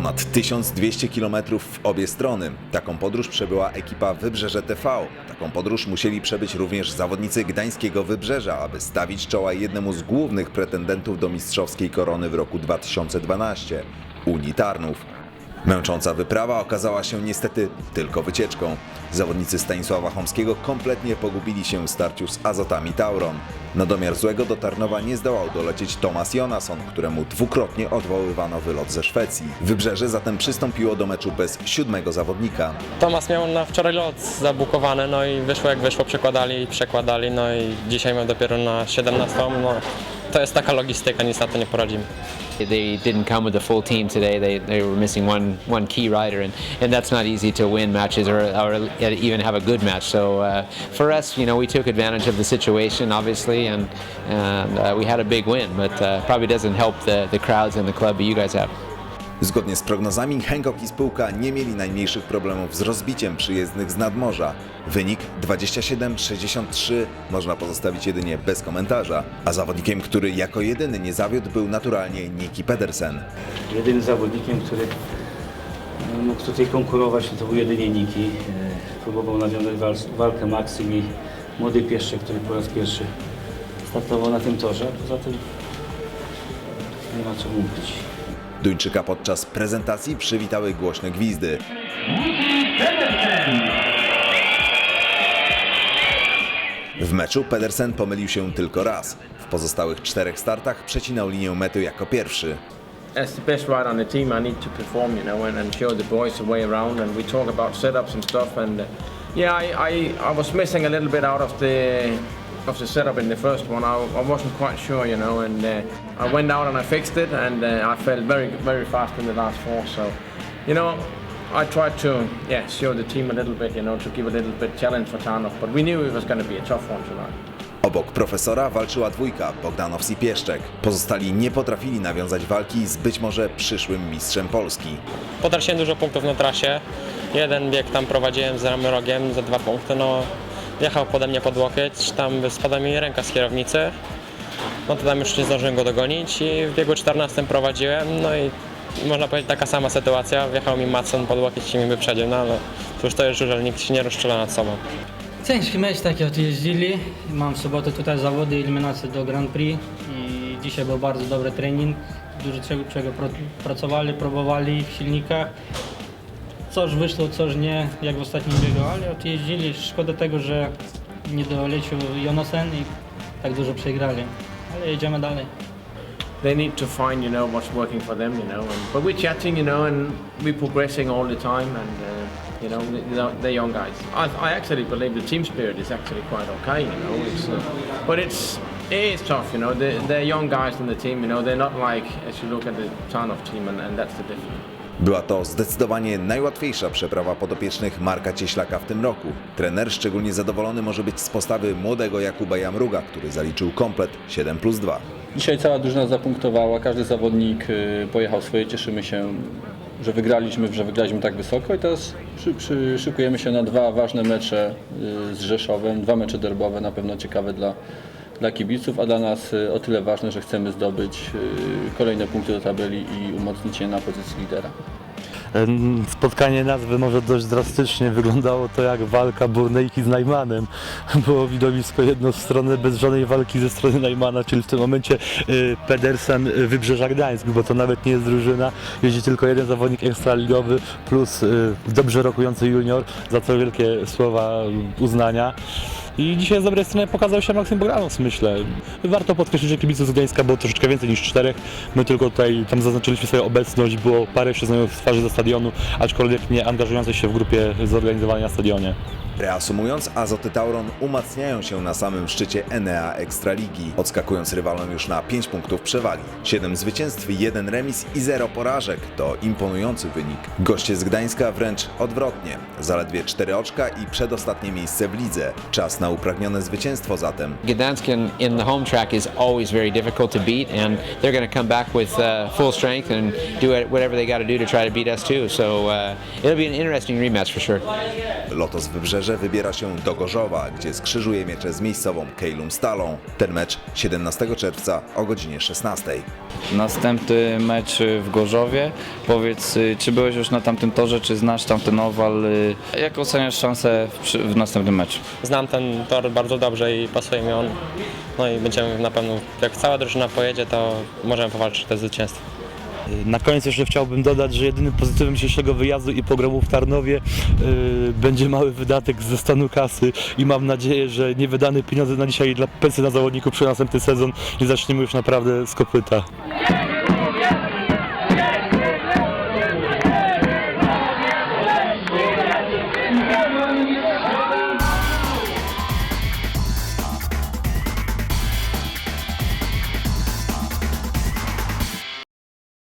Ponad 1200 km w obie strony. Taką podróż przebyła ekipa Wybrzeże TV. Taką podróż musieli przebyć również zawodnicy gdańskiego Wybrzeża, aby stawić czoła jednemu z głównych pretendentów do mistrzowskiej korony w roku 2012 Unii Tarnów. Męcząca wyprawa okazała się niestety tylko wycieczką. Zawodnicy Stanisława Chomskiego kompletnie pogubili się w starciu z Azotami Tauron. Na domiar złego do Tarnowa nie zdołał dolecieć Tomas Jonasson, któremu dwukrotnie odwoływano wylot ze Szwecji. Wybrzeże zatem przystąpiło do meczu bez siódmego zawodnika. Tomas miał na wczoraj lot zabukowany, no i wyszło jak wyszło, przekładali i przekładali, no i dzisiaj miał dopiero na 17, no to jest taka logistyka, nic na to nie poradzimy. They didn't come with the full team today. They, they were missing one one key rider, and, and that's not easy to win matches or, or even have a good match. So uh, for us, you know, we took advantage of the situation, obviously, and and uh, we had a big win. But uh, probably doesn't help the, the crowds and the club that you guys have. Zgodnie z prognozami Hancock i spółka nie mieli najmniejszych problemów z rozbiciem przyjezdnych z nadmorza. Wynik 27-63 można pozostawić jedynie bez komentarza, a zawodnikiem, który jako jedyny nie zawiódł był naturalnie Niki Pedersen. Jedynym zawodnikiem, który e, mógł tutaj konkurować, to był jedynie Niki. E, Próbował nawiązać wal- walkę Maksym i młody pieszczek, który po raz pierwszy startował na tym torze. Poza tym nie ma co mówić. Duńczyka podczas prezentacji przywitały głośne gwizdy. W meczu Pedersen pomylił się tylko raz. W pozostałych czterech startach przecinał linię mety jako pierwszy. as the best rider on the team, I need to perform, you know, and, and show the boys the way around. And we talk about setups and stuff. And uh, yeah, I, I, I was missing a little bit out of the of the setup in the first one. I, I wasn't quite sure, you know, and uh, I went out and I fixed it, and uh, I felt very very fast in the last four. So, you know. I tried to, yeah, show the team a little bit, you know, to give a little bit challenge for Tarnov, but we knew it was going to be a tough one tonight. Obok profesora walczyła dwójka Bogdanows i Pieszczek. Pozostali nie potrafili nawiązać walki z być może przyszłym mistrzem Polski. Potraciłem dużo punktów na trasie, jeden bieg tam prowadziłem z ramy rogiem za dwa punkty, no jechał pode mnie pod łokieć, tam spadła mi ręka z kierownicy, no to tam już nie zdążyłem go dogonić i w biegu 14 prowadziłem, no i można powiedzieć taka sama sytuacja, wjechał mi Matson pod łokieć i mi wyprzedził, no ale cóż to jest żużel, nikt się nie rozczula nad sobą. Ciężki mecz, tak jak jeździli. Mam w sobotę tutaj zawody, eliminacje do Grand Prix i dzisiaj był bardzo dobry trening. Dużo czego, pracowali, próbowali w silnikach. Coś wyszło, coś nie, jak w ostatnim biegu, ale odjeździli. Szkoda tego, że nie doleciał Jonasen i tak dużo przegrali. Ale jedziemy dalej. they need to find you know what's working for them you know and, but we're chatting you know and we're progressing all the time and uh, you know the, the young guys I, I actually believe the team spirit is actually quite okay you know it's, uh, but it's it is tough you know the, the young guys in the team you know they're not like as you look at the Tarnov team and, and that's the difference Była to zdecydowanie najłatwiejsza przeprawa podopiecznych Marka Cieślaka w tym roku. Trener szczególnie zadowolony może być z postawy młodego Jakuba Jamruga, który zaliczył komplet 7 plus 2. Dzisiaj cała drużyna zapunktowała, każdy zawodnik y, pojechał swoje, cieszymy się, że wygraliśmy, że wygraliśmy tak wysoko i teraz przy, przy, szykujemy się na dwa ważne mecze y, z Rzeszowem, dwa mecze derbowe, na pewno ciekawe dla, dla kibiców, a dla nas y, o tyle ważne, że chcemy zdobyć y, kolejne punkty do tabeli i umocnić się na pozycji lidera. Spotkanie nazwy może dość drastycznie. Wyglądało to jak walka Burnejki z Najmanem. Było widowisko jednostronne bez żadnej walki ze strony Najmana, czyli w tym momencie y, Pedersen Wybrzeża Gdańsk, bo to nawet nie jest drużyna. Jeździ tylko jeden zawodnik ekstraligowy plus dobrze rokujący junior, za co wielkie słowa uznania. I dzisiaj z dobrej strony pokazał się Maksym Bogdanows, myślę. Warto podkreślić, że kibiców z Gdańska było troszeczkę więcej niż czterech. My tylko tutaj tam zaznaczyliśmy swoją obecność, było parę jeszcze znajomych twarzy ze stadionu, aczkolwiek nie angażujących się w grupie zorganizowanej na stadionie. Reasumując, Azoty Tauron umacniają się na samym szczycie Enea Ekstraligi, odskakując rywalom już na 5 punktów przewagi. 7 zwycięstw, 1 remis i 0 porażek to imponujący wynik. Goście z Gdańska wręcz odwrotnie, zaledwie 4 oczka i przedostatnie miejsce w lidze. Czas na upragnione zwycięstwo zatem. Gdansk in, in the home track is always very difficult to beat, and they're going to come back with uh, full strength and do whatever they got to do to try to beat us too. So uh, it'll be an interesting rematch for sure. Lotos Wybrzeże wybiera się do Gorzowa, gdzie skrzyżuje miecze z miejscową Kejlum Stalą. Ten mecz 17 czerwca o godzinie 16. Następny mecz w Gorzowie. Powiedz, y, czy byłeś już na tamtym torze, czy znasz tamten owal? y, Jak oceniasz szanse w, w następnym meczu? Znam ten tor bardzo dobrze i pasuje mi on. No i będziemy na pewno, jak cała drużyna pojedzie, to możemy powalczyć o to zwycięstwo. Na koniec jeszcze chciałbym dodać, że jedynym pozytywem dzisiejszego wyjazdu i programu w Tarnowie yy, będzie mały wydatek ze stanu kasy i mam nadzieję, że niewydane pieniądze na dzisiaj dla pensji na zawodników przy następny sezon i zaczniemy już naprawdę z kopyta.